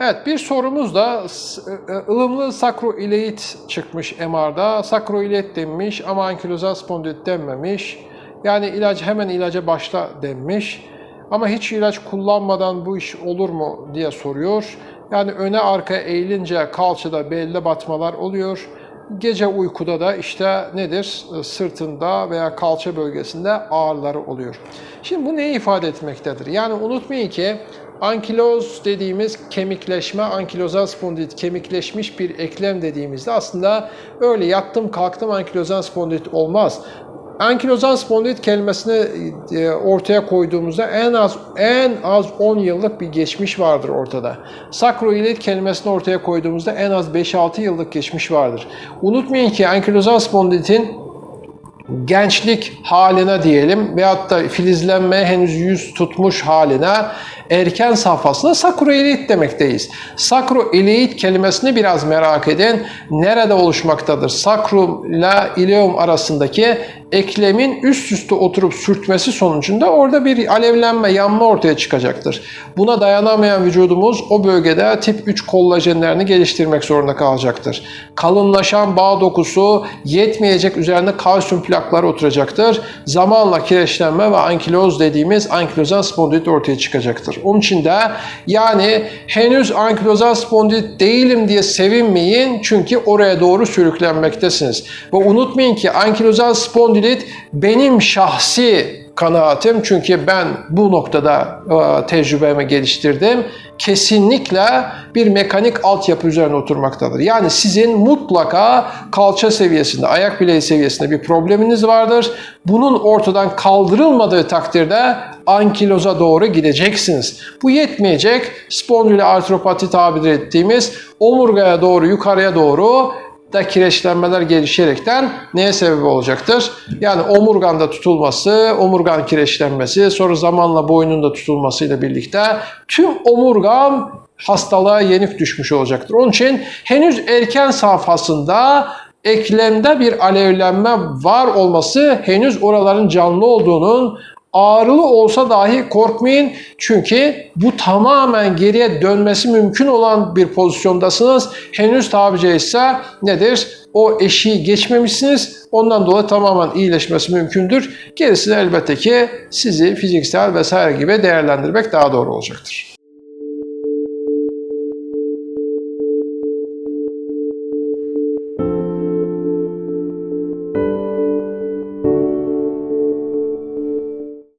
Evet bir sorumuz da s- e, ılımlı sakroileit çıkmış MR'da. Sakroileit denmiş ama ankilozal spondilit denmemiş. Yani ilaç hemen ilaca başla denmiş. Ama hiç ilaç kullanmadan bu iş olur mu diye soruyor. Yani öne arkaya eğilince kalçada belde batmalar oluyor. Gece uykuda da işte nedir? E, Sırtında veya kalça bölgesinde ağrıları oluyor. Şimdi bu neyi ifade etmektedir? Yani unutmayın ki ankiloz dediğimiz kemikleşme, ankilozal spondilit kemikleşmiş bir eklem dediğimizde aslında öyle yattım kalktım ankilozal spondilit olmaz. Ankilozal spondilit kelimesini e, ortaya koyduğumuzda en az en az 10 yıllık bir geçmiş vardır ortada. Sakroilit kelimesini ortaya koyduğumuzda en az 5-6 yıllık geçmiş vardır. Unutmayın ki ankilozal spondilitin gençlik haline diyelim veyahut da filizlenme henüz yüz tutmuş haline erken safhasında sakroilit demekteyiz. Sakroilit kelimesini biraz merak edin. Nerede oluşmaktadır? Sakrum ile ileum arasındaki eklemin üst üste oturup sürtmesi sonucunda orada bir alevlenme, yanma ortaya çıkacaktır. Buna dayanamayan vücudumuz o bölgede tip 3 kollajenlerini geliştirmek zorunda kalacaktır. Kalınlaşan bağ dokusu yetmeyecek üzerine kalsiyum plakları oturacaktır. Zamanla kireçlenme ve ankiloz dediğimiz ankilozal spondilit ortaya çıkacaktır. Onun için de yani henüz ankilozal spondilit değilim diye sevinmeyin çünkü oraya doğru sürüklenmektesiniz. Ve unutmayın ki ankilozal spondilit benim şahsi kanaatim çünkü ben bu noktada e, tecrübemi geliştirdim. Kesinlikle bir mekanik altyapı üzerine oturmaktadır. Yani sizin mutlaka kalça seviyesinde, ayak bileği seviyesinde bir probleminiz vardır. Bunun ortadan kaldırılmadığı takdirde ankiloza doğru gideceksiniz. Bu yetmeyecek. Spondyloartropati tabir ettiğimiz omurgaya doğru, yukarıya doğru da kireçlenmeler gelişerekten neye sebep olacaktır? Yani omurganda tutulması, omurgan kireçlenmesi, sonra zamanla boynun da tutulmasıyla birlikte tüm omurgam hastalığa yenik düşmüş olacaktır. Onun için henüz erken safhasında eklemde bir alevlenme var olması henüz oraların canlı olduğunun ağrılı olsa dahi korkmayın. Çünkü bu tamamen geriye dönmesi mümkün olan bir pozisyondasınız. Henüz tabi caizse nedir? O eşiği geçmemişsiniz. Ondan dolayı tamamen iyileşmesi mümkündür. Gerisini elbette ki sizi fiziksel vesaire gibi değerlendirmek daha doğru olacaktır.